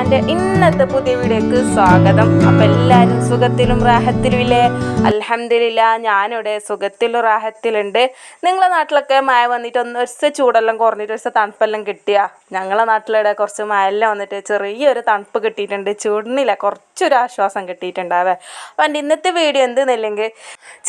എന്റെ ഇന്നത്തെ പുതിയ വീഡിയോക്ക് സ്വാഗതം. അപ്പം എല്ലാവരും സുഖത്തിലും റാഹത്തിലും ഇല്ലേ? അലഹമില്ല ഞാനിവിടെ സുഖത്തിലും റാഹത്തിലുണ്ട്. നിങ്ങളെ നാട്ടിലൊക്കെ മഴ വന്നിട്ട് ഒന്ന് ഒരു ചൂടെല്ലാം കുറഞ്ഞിട്ട് ഒരു തണുപ്പെല്ലാം കിട്ടിയ? ഞങ്ങളെ നാട്ടിലിവിടെ കുറച്ച് മഴയെല്ലാം വന്നിട്ട് ചെറിയൊരു തണുപ്പ് കിട്ടിയിട്ടുണ്ട്. ചൂടിനില്ല കുറച്ചൊരു ആശ്വാസം കിട്ടിയിട്ടുണ്ടാവേ. അപ്പം എന്റെ ഇന്നത്തെ വീഡിയോ എന്തെന്നില്ലെങ്കിൽ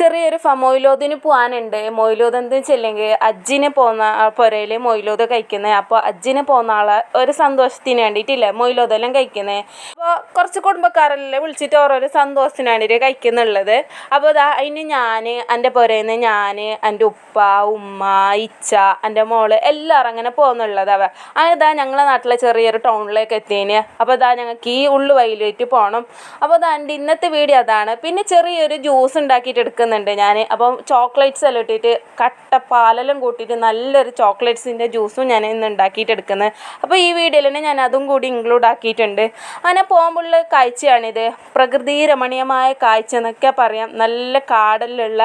ചെറിയൊരു മൊയിലോദിന് പോകാനുണ്ട് മൊയിലോദ് എന്തെന്ന് വെച്ചില്ലെങ്കിൽ അജ്ജിന് പോകുന്ന പുരയിൽ മൊയിലോദ് കഴിക്കുന്നത് അപ്പോൾ അജ്ജിന് പോകുന്ന ആളെ ഒരു സന്തോഷത്തിന് വേണ്ടിയിട്ടില്ലേ? മൊയിലോദെല്ലാം കഴിക്കുന്നത് അപ്പോൾ കുറച്ച് കുടുംബക്കാരല്ലേ വിളിച്ചിട്ട് ഓരോരോ സന്തോഷത്തിനാണ് കഴിക്കുന്നുള്ളത്. അപ്പോൾ ഇതാ അതിന് ഞാൻ എന്റെ പുരയിന്ന് ഞാൻ എന്റെ ഉപ്പ ഉമ്മ ഇച്ച എന്റെ മോൾ എല്ലാവരും അങ്ങനെ പോകുന്നുള്ളത് അവ. അതാ ഞങ്ങളെ നാട്ടിലെ ചെറിയൊരു ടൗണിലേക്ക് എത്തിയതിന് അപ്പോൾ ഇതാ ഞങ്ങൾക്ക് ഈ ഉള്ളു വയലിലേക്ക് പോകണം അപ്പോൾ ഇതാ എന്റെ ഇന്നത്തെ വീഡിയോ അതാണ്. പിന്നെ ചെറിയൊരു ജ്യൂസ് ഉണ്ടാക്കിയിട്ട് എടുക്കുന്നുണ്ട് ഞാൻ അപ്പം ചോക്ലേറ്റ്സ് എല്ലാം ഇട്ടിട്ട് കട്ട പാലെല്ലാം കൂട്ടിയിട്ട് നല്ലൊരു ചോക്ലേറ്റ്സിന്റെ ജ്യൂസും ഞാൻ ഇന്ന് ഉണ്ടാക്കിയിട്ട് എടുക്കുന്നത് അപ്പോൾ ഈ വീഡിയോയിൽ തന്നെ ഞാൻ അതും കൂടി ഇൻക്ലൂഡ് ആക്കിയിട്ടുണ്ട് അങ്ങനെ പോകുമ്പോഴുള്ള കാഴ്ചയാണിത്. പ്രകൃതി രമണീയമായ കാഴ്ച എന്നൊക്കെ പറയാം. നല്ല കാടലുള്ള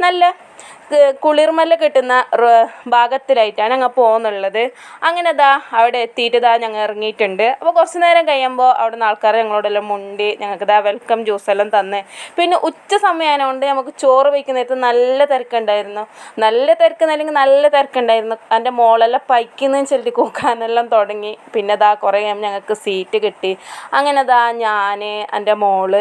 നല്ല കുളിർമല കിട്ടുന്ന ഭാഗത്തിലായിട്ടാണ് ഞങ്ങൾ പോകുന്നുള്ളത് അങ്ങനെ ദാ അവിടെ എത്തിയിട്ട് ദാ ഞങ്ങൾ ഇറങ്ങിയിട്ടുണ്ട്. അപ്പോൾ കുറച്ച് നേരം കഴിയുമ്പോൾ അവിടുന്ന് ആൾക്കാർ ഞങ്ങളോടെല്ലാം മുണ്ടി ഞങ്ങൾക്ക് ദാ വെൽക്കം ജ്യൂസ് എല്ലാം തന്ന്. പിന്നെ ഉച്ച സമയമായതുകൊണ്ട് നമുക്ക് ചോറ് വയ്ക്കുന്നിടത്ത് നല്ല തിരക്കുണ്ടായിരുന്നു. നല്ല തിരക്ക് അല്ലെങ്കിൽ നല്ല തിരക്കുണ്ടായിരുന്നു. എന്റെ മോളെല്ലാം പൈക്കുന്നതെന്ന് ചൊല്ലി കൂക്കാനെല്ലാം തുടങ്ങി. പിന്നെ ദാ കുറേ ഞങ്ങൾക്ക് സീറ്റ് കിട്ടി. അങ്ങനെ ദാ ഞാൻ എന്റെ മോൾ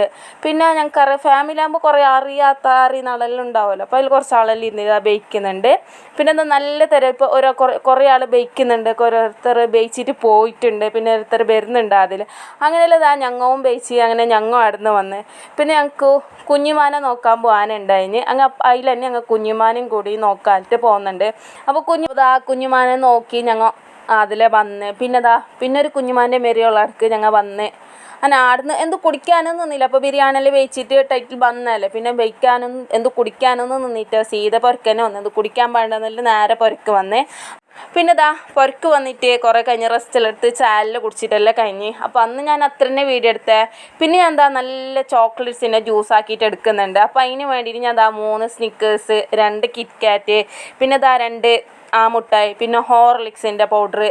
പിന്നെ ഞങ്ങൾക്ക് ഫാമിലി ആകുമ്പോൾ കുറേ അറിയാത്ത അറിയുന്ന ആളെല്ലാം ഉണ്ടാവുമല്ലോ അപ്പോൾ അതിൽ കുറച്ച് ആളെല്ലാം ഇരുന്ന് ഇതാ ബേക്കുന്നുണ്ട്. പിന്നെ എന്താ നല്ല തരം ഇപ്പോൾ ഓരോ കുറേ ആൾ ബേക്കുന്നുണ്ട്. ഓരോരുത്തർ ബേച്ചിട്ട് പോയിട്ടുണ്ട്. പിന്നെ ഓരോരുത്തർ വരുന്നുണ്ട് അതിൽ അങ്ങനെയല്ല ഇതാ ഞങ്ങവും ബേച്ച്. അങ്ങനെ ഞങ്ങും അവിടുന്ന് വന്ന്. പിന്നെ ഞങ്ങൾക്ക് കുഞ്ഞുമാനെ നോക്കാൻ പോകാനുണ്ടായിന് അങ്ങ് അതിൽ തന്നെ ഞങ്ങൾ കുഞ്ഞുമാനും കൂടി നോക്കാനായിട്ട് പോകുന്നുണ്ട് അപ്പോൾ കുഞ്ഞു ഇതാ കുഞ്ഞുമാനെ നോക്കി ഞങ്ങൾ അതിലെ വന്ന്. പിന്നെ ദാ പിന്നെ ഒരു കുഞ്ഞുമാന്റെ മെരിയുള്ളവർക്ക് ഞങ്ങൾ വന്ന് അങ്ങനെ ആടുന്ന് എന്ത് കുടിക്കാനൊന്നും നിന്നില്ല. അപ്പോൾ ബിരിയാണിയിൽ വെച്ചിട്ട് ടൈറ്റിൽ വന്നല്ലേ പിന്നെ വെക്കാനൊന്നും എന്ത് കുടിക്കാനൊന്നും നിന്നിട്ട് സീത പൊരക്കനെ വന്ന് എന്ത് കുടിക്കാൻ പാടില്ല നേരെ പൊരക്ക് വന്നേ. പിന്നെ ദാ പൊരക്ക് വന്നിട്ട് കുറേ കഴിഞ്ഞ് റെസ്റ്റിലെടുത്ത് ചായലിൽ കുടിച്ചിട്ടെല്ലാം കഴിഞ്ഞ്. അപ്പോൾ അന്ന് ഞാൻ അത്ര തന്നെ വീഡിയോ എടുത്തേ. പിന്നെ ഞാൻ എന്താ നല്ല ചോക്ലേറ്റ്സിന്റെ ജ്യൂസ് ആക്കിയിട്ട് എടുക്കുന്നുണ്ട്. അപ്പോൾ അതിന് വേണ്ടിയിട്ട് ഞാൻ ദാ മൂന്ന് സ്നിക്കേഴ്സ് രണ്ട് കിറ്റ് കാറ്റ് പിന്നെ ദാ രണ്ട് ആ മുട്ടായി പിന്നെ ഹോർലിക്സിന്റെ പൗഡർ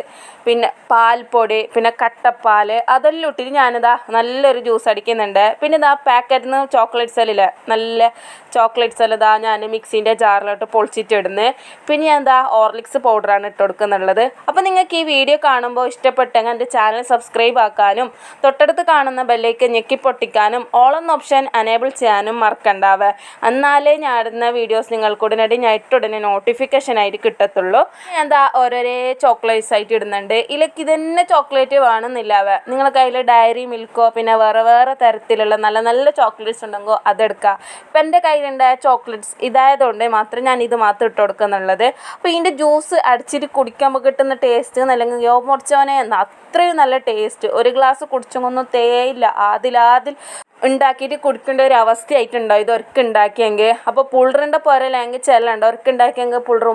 പിന്നെ പാൽപ്പൊടി പിന്നെ കട്ടപ്പാൽ അതെല്ലാം ഇട്ടിട്ട് ഞാനിതാ നല്ലൊരു ജ്യൂസ് അടിക്കുന്നുണ്ട്. പിന്നെ ഇതാ പാക്കറ്റിൽ നിന്ന് ചോക്ലേറ്റ് എല്ലാം നല്ല ചോക്ലേറ്റ് സെല്ല് ഇതാ ഞാൻ മിക്സിന്റെ ജാറിലോട്ട് പൊളിച്ചിട്ട് ഇടുന്നത് പിന്നെ ഞാൻ എന്താ ഹോർലിക്സ് പൗഡറാണ് ഇട്ട് കൊടുക്കുന്നുള്ളത്. അപ്പോൾ നിങ്ങൾക്ക് ഈ വീഡിയോ കാണുമ്പോൾ ഇഷ്ടപ്പെട്ടെങ്കിൽ എന്റെ ചാനൽ സബ്സ്ക്രൈബ് ആക്കാനും തൊട്ടടുത്ത് കാണുന്ന ബെല്ലേക്ക് ഞെക്കി പൊട്ടിക്കാനും ഓളൊന്ന് ഓപ്ഷൻ അനേബിൾ ചെയ്യാനും മറക്കണ്ടാവേ. എന്നാലേ ഞാൻ ഇടുന്ന വീഡിയോസ് നിങ്ങൾക്ക് ഉടനടി ഞാൻ ഇട്ടുടനെ നോട്ടിഫിക്കേഷൻ ആയിട്ട് കിട്ടത്തുള്ളൂ. ഞാൻ എന്താ ഓരോരേ ചോക്ലേറ്റ്സ് ആയിട്ട് ഇടുന്നുണ്ട്. ഇതിലേക്ക് ഇതന്നെ ചോക്ലേറ്റ് വേണമെന്നില്ല നിങ്ങളെ കയ്യിൽ ഡയറി മിൽക്കോ പിന്നെ വേറെ വേറെ തരത്തിലുള്ള നല്ല നല്ല ചോക്ലേറ്റ്സ് ഉണ്ടെങ്കിൽ അതെടുക്കുക ഇപ്പം എന്റെ കയ്യിലുണ്ടായ ചോക്ലേറ്റ്സ് ഇതായതുകൊണ്ട് മാത്രം ഞാൻ ഇത് മാത്രം ഇട്ട് കൊടുക്കുന്നുള്ളത്. അപ്പോൾ ഇതിന്റെ ജ്യൂസ് അടിച്ചിട്ട് കുടിക്കുമ്പോൾ കിട്ടുന്ന ടേസ്റ്റ് അല്ലെങ്കിൽ യോ മുറിച്ചവനെ അത്രയും നല്ല ടേസ്റ്റ് ഒരു ഗ്ലാസ് കുടിച്ചൊന്നും തേയില്ല. ആതിലാതിൽ ഉണ്ടാക്കിയിട്ട് കുടിക്കേണ്ട ഒരു അവസ്ഥയായിട്ടുണ്ടോ? ഇത് ഉറക്കുണ്ടാക്കിയെങ്കിൽ അപ്പോൾ പുള്ളറിന്റെ പുരലെങ്കിൽ ചെല്ലണ്ട. ഒരിക്കൽ ഉണ്ടാക്കിയെങ്കിൽ പുള്ളർ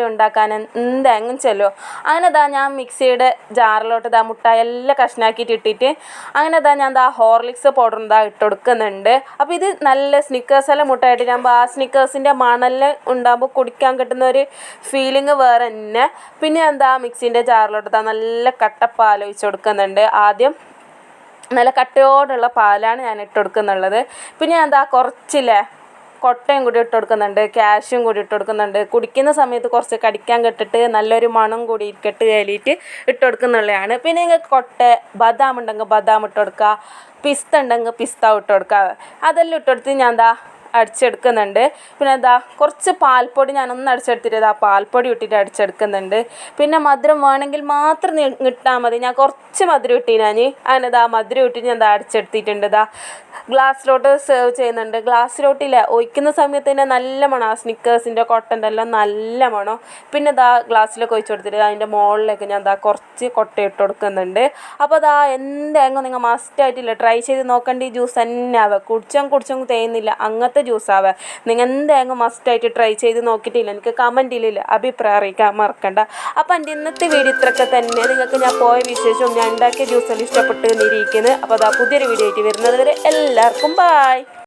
രാവിലെ ഉണ്ടാക്കാൻ എന്തെങ്കിലും ചെല്ലോ. അങ്ങനെ ഇതാ ഞാൻ മിക്സിയുടെ ജാറിലോട്ട് ഇതാ മുട്ട എല്ലാം കഷ്ണാക്കിയിട്ട് ഇട്ടിട്ട് അങ്ങനെ ഇതാ ഞാൻ ദാ ഹോർലിക്സ് പൗഡർ ഇതാ ഇട്ട് കൊടുക്കുന്നുണ്ട് അപ്പോൾ ഇത് നല്ല സ്നിക്കേഴ്സെല്ലാം മുട്ട ഇട്ടിട്ടാകുമ്പോൾ ആ സ്നിക്കേഴ്സിന്റെ മണൽ ഉണ്ടാകുമ്പോൾ കുടിക്കാൻ കിട്ടുന്ന ഒരു ഫീലിംഗ് വേറെ തന്നെ. പിന്നെ എന്താ മിക്സിന്റെ ജാറിലോട്ട് ഇതാ നല്ല കട്ടപ്പാൽ ഒഴിച്ച് കൊടുക്കുന്നുണ്ട്. ആദ്യം നല്ല കട്ടയോടുള്ള പാലാണ് ഞാൻ ഇട്ട് കൊടുക്കുന്നുള്ളത് പിന്നെ എന്താ കുറച്ചില്ലേ കൊട്ടയും കൂടി ഇട്ട് കൊടുക്കുന്നുണ്ട് ക്യാഷും കൂടി ഇട്ട് കൊടുക്കുന്നുണ്ട്. കുടിക്കുന്ന സമയത്ത് കുറച്ച് കടിക്കാൻ കെട്ടിട്ട് നല്ലൊരു മണം കൂടി കെട്ട് കയലിയിട്ട് ഇട്ട് കൊടുക്കുന്നുള്ളതാണ്. പിന്നെ നിങ്ങൾക്ക് കൊട്ട ബദാം ഉണ്ടെങ്കിൽ ബദാം ഇട്ട് കൊടുക്കുക പിസ്ത ഉണ്ടെങ്കിൽ പിസ്ത ഇട്ട് കൊടുക്കുക. അതെല്ലാം ഇട്ട് കൊടുത്ത് ഞാൻ എന്താ അടിച്ചെടുക്കുന്നുണ്ട്. പിന്നെ എന്താ കുറച്ച് പാൽപ്പൊടി ഞാനൊന്ന് അടിച്ചെടുത്തിട്ട് ഇതാ പാൽപ്പൊടി ഇട്ടിട്ട് അടിച്ചെടുക്കുന്നുണ്ട്. പിന്നെ മധുരം വേണമെങ്കിൽ മാത്രം ഇട്ടാൽ മതി. ഞാൻ കുറച്ച് മധുരം ഇട്ടി ഞാൻ ഇതാ മധുരം ഇട്ടിട്ട് ഞാൻ ഇതാ അടിച്ചെടുത്തിട്ടുണ്ട് ഇതാ ഗ്ലാസ്സിലോട്ട് സെർവ് ചെയ്യുന്നുണ്ട്. ഗ്ലാസ്സിലോട്ടില്ല. ഒഴിക്കുന്ന സമയത്ത് തന്നെ നല്ല മണം ആ സ്നിക്കേഴ്സിന്റെ കൊട്ടന്റെ എല്ലാം നല്ല മണം പിന്നെ ഇതാ ഗ്ലാസ്സിലൊക്കെ ഒഴിച്ചു കൊടുത്തിട്ട് അതിന്റെ മുകളിലേക്ക് ഞാൻ ഇതാ കുറച്ച് കൊട്ട ഇട്ട് കൊടുക്കുന്നുണ്ട്. അപ്പോൾ അതാ എന്തെങ്കിലും നിങ്ങൾ മസ്റ്റായിട്ടില്ല ട്രൈ ചെയ്ത് നോക്കേണ്ട ഈ ജ്യൂസ് തന്നെ ആവുക. കുടിച്ചും കുടിച്ചും തേയുന്നില്ല. അങ്ങനത്തെ ജ്യൂസ് ആവുക നിങ്ങൾ എന്തെങ്കിലും മസ്റ്റായിട്ട് ട്രൈ ചെയ്ത് നോക്കിയിട്ടില്ല. എനിക്ക് കമന്റിലില്ല അഭിപ്രായം അറിയിക്കാൻ മറക്കണ്ട. അപ്പോൾ എന്റെ ഇന്നത്തെ വീഡിയോ ഇത്രയൊക്കെ തന്നെ. നിങ്ങൾക്ക് ഞാൻ പോയ വിശേഷവും ഞാൻ ഉണ്ടാക്കിയ ജ്യൂസെല്ലാം ഇഷ്ടപ്പെട്ട് അപ്പോൾ അതാ പുതിയൊരു വീഡിയോ ആയിട്ട് വരുന്നത് വരെ എല്ലാവർക്കും ബായ്